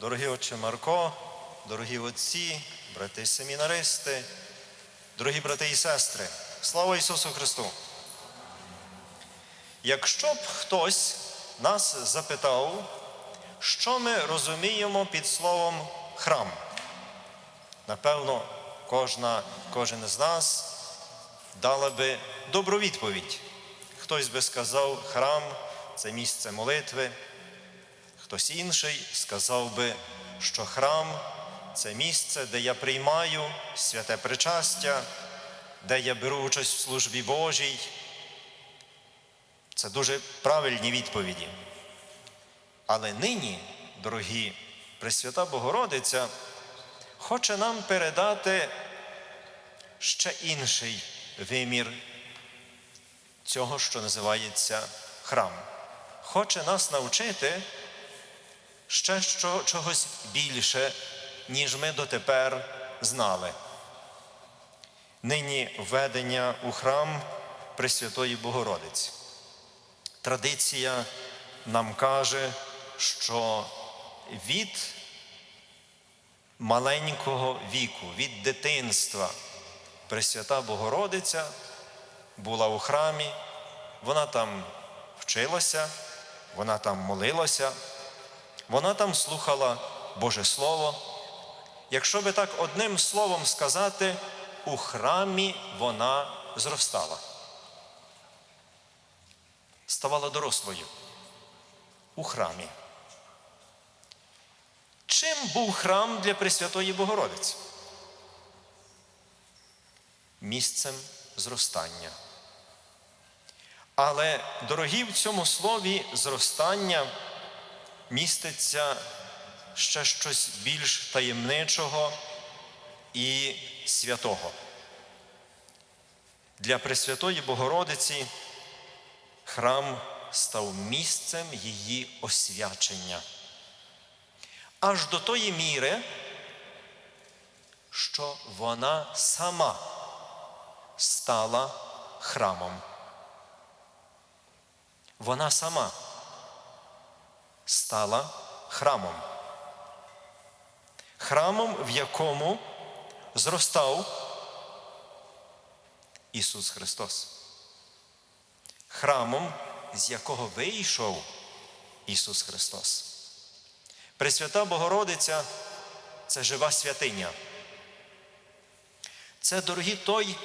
Дорогі отче Марко, дорогі отці, брати семінаристи, дорогі брати і сестри, слава Ісусу Христу! Якщо б хтось нас запитав, що ми розуміємо під словом храм, напевно, кожна, кожен з нас дала би добру відповідь. Хтось би сказав, храм це місце молитви, хтось інший сказав би, що храм це місце, де я приймаю святе причастя, де я беру участь в службі Божій. Це дуже правильні відповіді. Але нині, дорогі Пресвята Богородиця, хоче нам передати ще інший вимір цього, що називається храм. Хоче нас навчити ще що, чогось більше, ніж ми дотепер знали. Нині введення у храм Пресвятої Богородиці. Традиція нам каже, що від маленького віку, від дитинства Пресвята Богородиця була у храмі, вона там вчилася, вона там молилася, вона там слухала Боже Слово. Якщо би так одним словом сказати, у храмі вона зростала, ставала дорослою у храмі. Чим був храм для Пресвятої Богородиці? Місцем зростання. Але, дорогі, в цьому слові зростання міститься ще щось більш таємничого і святого. Для Пресвятої Богородиці храм став місцем її освячення. Аж до тої міри, що вона сама стала храмом. Вона сама стала храмом. Храмом, в якому зростав Ісус Христос. Храмом, з якого вийшов Ісус Христос. Пресвята Богородиця це жива святиня. Це, дорогі, той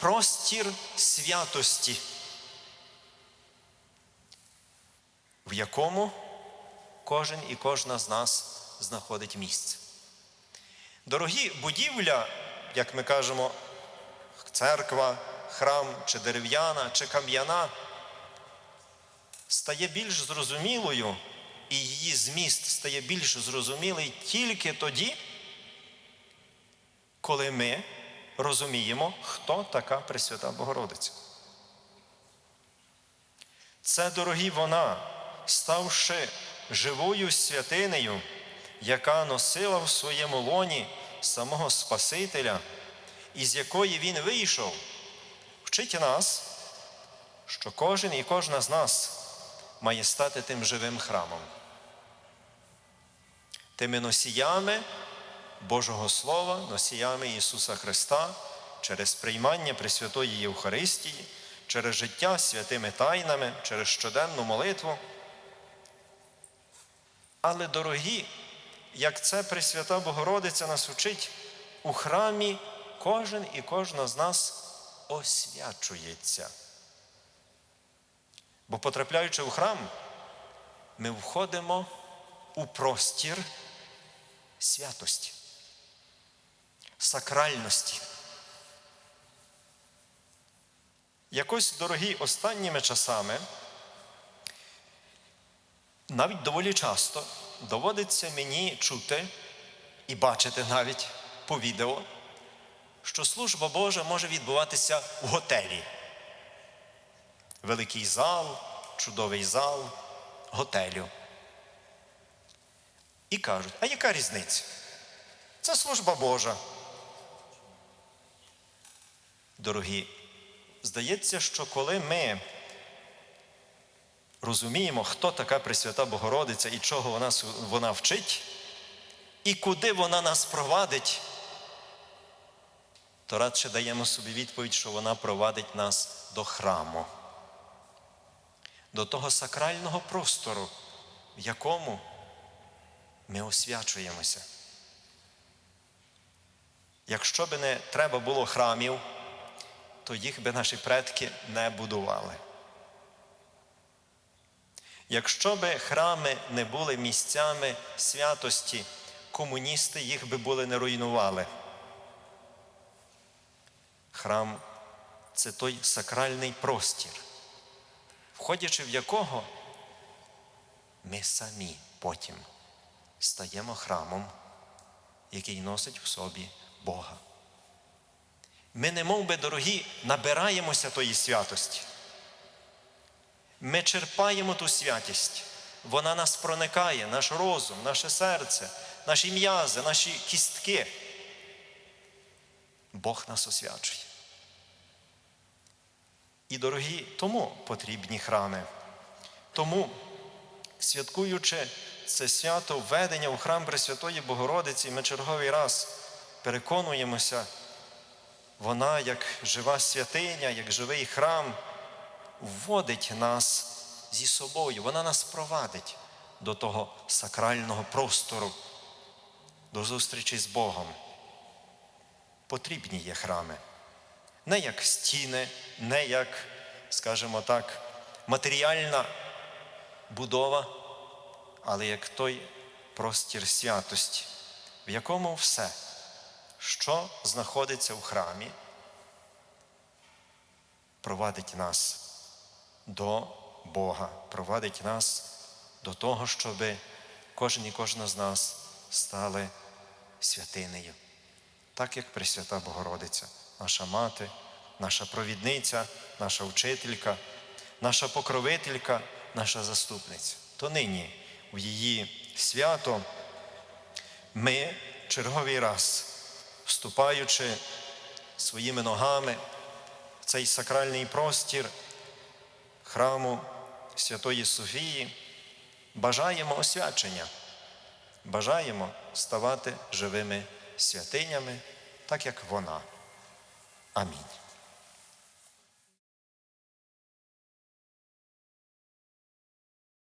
простір святості, в якому кожен і кожна з нас знаходить місце. Дорогі будівля, як ми кажемо, церква, храм, чи дерев'яна, чи кам'яна, стає більш зрозумілою, і її зміст стає більш зрозумілий тільки тоді, коли ми розуміємо, хто така Пресвята Богородиця. Це, дорогі, вона, ставши живою святинею, яка носила в своєму лоні самого Спасителя, із якої Він вийшов, вчить нас, що кожен і кожна з нас має стати тим живим храмом, тими носіями Божого Слова, носіями Ісуса Христа через приймання Пресвятої Євхаристії, через життя святими тайнами, через щоденну молитву. Але, дорогі, як це Пресвята Богородиця нас учить, у храмі кожен і кожна з нас освячується. Бо, потрапляючи у храм, ми входимо у простір святості, сакральності. Якось, дорогі, останніми часами, навіть доволі часто доводиться мені чути і бачити навіть по відео, що служба Божа може відбуватися в готелі. Великий зал, чудовий зал готелю. І кажуть, а яка різниця? Це служба Божа. Дорогі, здається, що коли ми розуміємо, хто така Пресвята Богородиця і чого вона, вона вчить, і куди вона нас провадить, то радше даємо собі відповідь, що вона провадить нас до храму, до того сакрального простору, в якому ми освячуємося. Якщо би не треба було храмів, то їх би наші предки не будували. Якщо би храми не були місцями святості, комуністи їх би були не руйнували. Храм це той сакральний простір, входячи в якого ми самі потім стаємо храмом, який носить в собі Бога. Ми, не би, дорогі, набираємося тої святості. Ми черпаємо ту святість. Вона нас проникає, наш розум, наше серце, наші м'язи, наші кістки. Бог нас освячує. І, дорогі, тому потрібні храми. Тому, святкуючи це свято введення у храм Пресвятої Богородиці, ми черговий раз переконуємося, вона, як жива святиня, як живий храм, вводить нас зі собою, вона нас провадить до того сакрального простору, до зустрічі з Богом. Потрібні є храми. Не як стіни, не як, скажімо так, матеріальна будова, але як той простір святості, в якому все, що знаходиться в храмі, провадить нас до Бога, провадить нас до того, щоб кожен і кожна з нас стали святинею, так як Пресвята Богородиця, наша мати, наша провідниця, наша вчителька, наша покровителька, наша заступниця. То нині в її свято ми черговий раз, вступаючи своїми ногами в цей сакральний простір храму Святої Софії, бажаємо освячення, бажаємо ставати живими святинями, так як вона. Амінь.